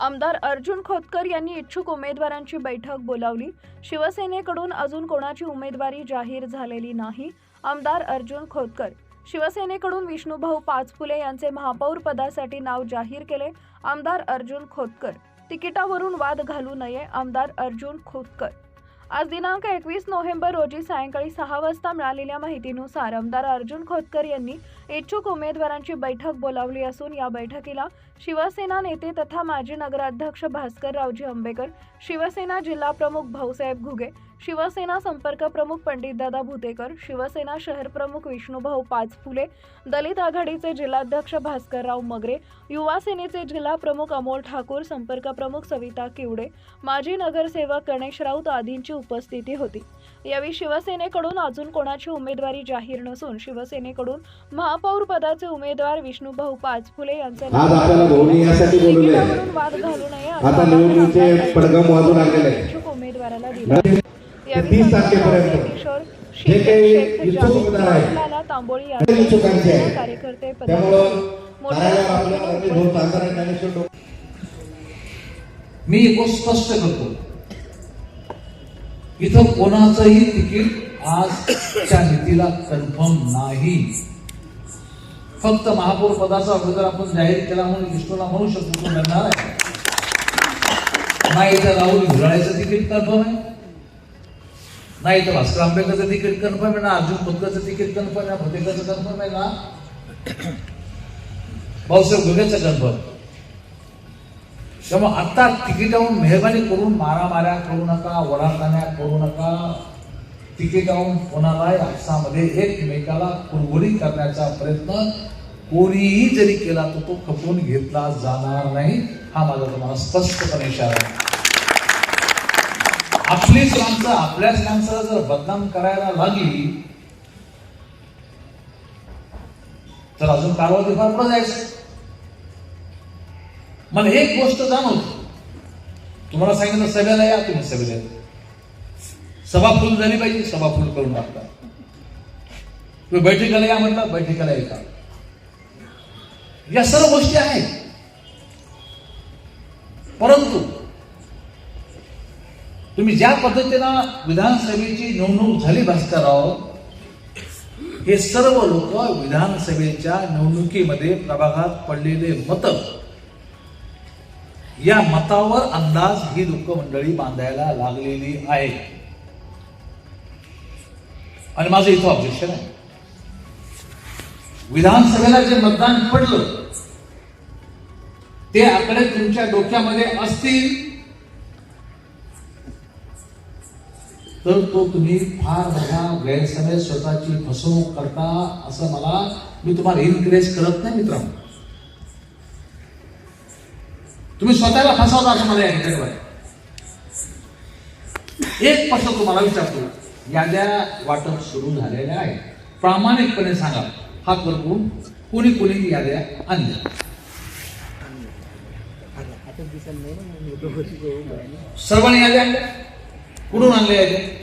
आमदार अर्जुन खोतकर यांनी इच्छुक उमेदवारांची बैठक बोलावली. शिवसेनेकडून अजून कोणाची उमेदवारी जाहीर झालेली नाही? आमदार अर्जुन खोतकर. शिवसेनेकडून विष्णुभाऊ पाचपुले यांचे महापौर पदासाठी नाव जाहीर केले. आमदार अर्जुन खोतकर. तिकिटावरून वाद घालू नये आमदार अर्जुन खोतकर. आज दिनांक एकवीस नोव्हेंबर रोजी सायंकाळी सहा वाजता मिळालेल्या माहितीनुसार आमदार अर्जुन खोतकर यांनी इच्छुक उमेदवारांची बैठक बोलावली असून या बैठकीला शिवसेना नेते तथा माजी नगराध्यक्ष भास्कररावजी आंबेकर शिवसेना जिल्हा प्रमुख भाऊसाहेब घुगे शिवसेना संपर्क प्रमुख पंडितदादा भुतेकर शिवसेना शहर प्रमुख विष्णुभाऊ पाचफुले दलित आघाडीचे जिल्हाध्यक्ष भास्करराव मगरे युवा सेनेचे जिल्हा प्रमुख अमोल ठाकूर संपर्क प्रमुख सविता किवडे माजी नगरसेवक गणेश राऊत आदींची उपस्थिती होती. यावेळी शिवसेनेकडून अजून कोणाची उमेदवारी जाहीर नसून शिवसेनेकडून महापौर पदाचे उमेदवार विष्णुभाऊ यांचे बोलवले आहे तिकिटावरून वाद घालू नये उमेदवाराला दिलं. तारखेपर्यंत. जे काही इच्छुक इच्छुकांचे आहे. त्यामुळं मी एक गोष्ट स्पष्ट करतो. इथं कोणाचंही तिकीट आजच्या नीतीला कन्फर्म नाही. फक्त महापौर पदाचा अगोदर आपण जाहीर केला म्हणून विष्णूला म्हणू शकतो तो लढणार आहे. नाही तर राहुल हिराळ्याचं तिकीट कन्फर्म आहे. नाही तर भास्कर आंबेकरचं तिकीट कन्फर्म आहे ना अर्जुन खोतकरचं तिकीट कन्फर्म आहे भोतेकरचं कन्फर्म आहे ना? भाऊसाहेब गुगेचं कन्फर्म. त्यामुळे आत्ता तिकिटावरून मेहरबानी करून मारामाऱ्या करू नका वडाखाण्या करू नका. तिकिटावरून कोणालाही आपसामध्ये एकमेकाला कुरबुरी करण्याचा प्रयत्न. कोणीही जरी केला तर तो खपवून घेतला जाणार नाही. हा माझा तुम्हाला स्पष्टपणे इशारा आहे. आपलीच माणसं आपल्याच माणसाला जर बदनाम करायला लागली तर अजून कारवाई फार पुढे जायचं. मला एक गोष्ट जाणवत. तुम्हाला सांगितलं सभेला या तुम्ही सभेला. सभा फुल झाली पाहिजे सभा फुल करून टाकता. तुम्ही बैठकीला या म्हटलं बैठकीला येता या सर्व गोष्टी आहेत. परंतु तुम्ही ज्या पद्धतीनं विधानसभेची निवडणूक झाली भास्करराव हे सर्व लोक विधानसभेच्या निवडणुकीमध्ये प्रभागात पडलेले मत या मतावर अंदाज ही लोक मंडळी बांधायला लागलेली आहे आणि माझं इथं ऑब्जेक्शन आहे. विधानसभेला जे मतदान पडलं ते आकडे तुमच्या डोक्यामध्ये असतील तर तो तुम्ही फार मोठा गैरसमज स्वतःची फसवणूक करता असं मला मी तुम्हाला इनकरेज करत नाही मित्रांनो. तुम्ही स्वतःला फसवता असं मला या ठिकाणी वाटतं. एक प्रश्न तुम्हाला विचारतो. याद्या वाटप सुरू झालेल्या आहे प्रामाणिकपणे सांगा. हा करून कोणी कोणी याद्या आणल्या? सर्वांनी याद्या आणल्या? कुठून आणले आहे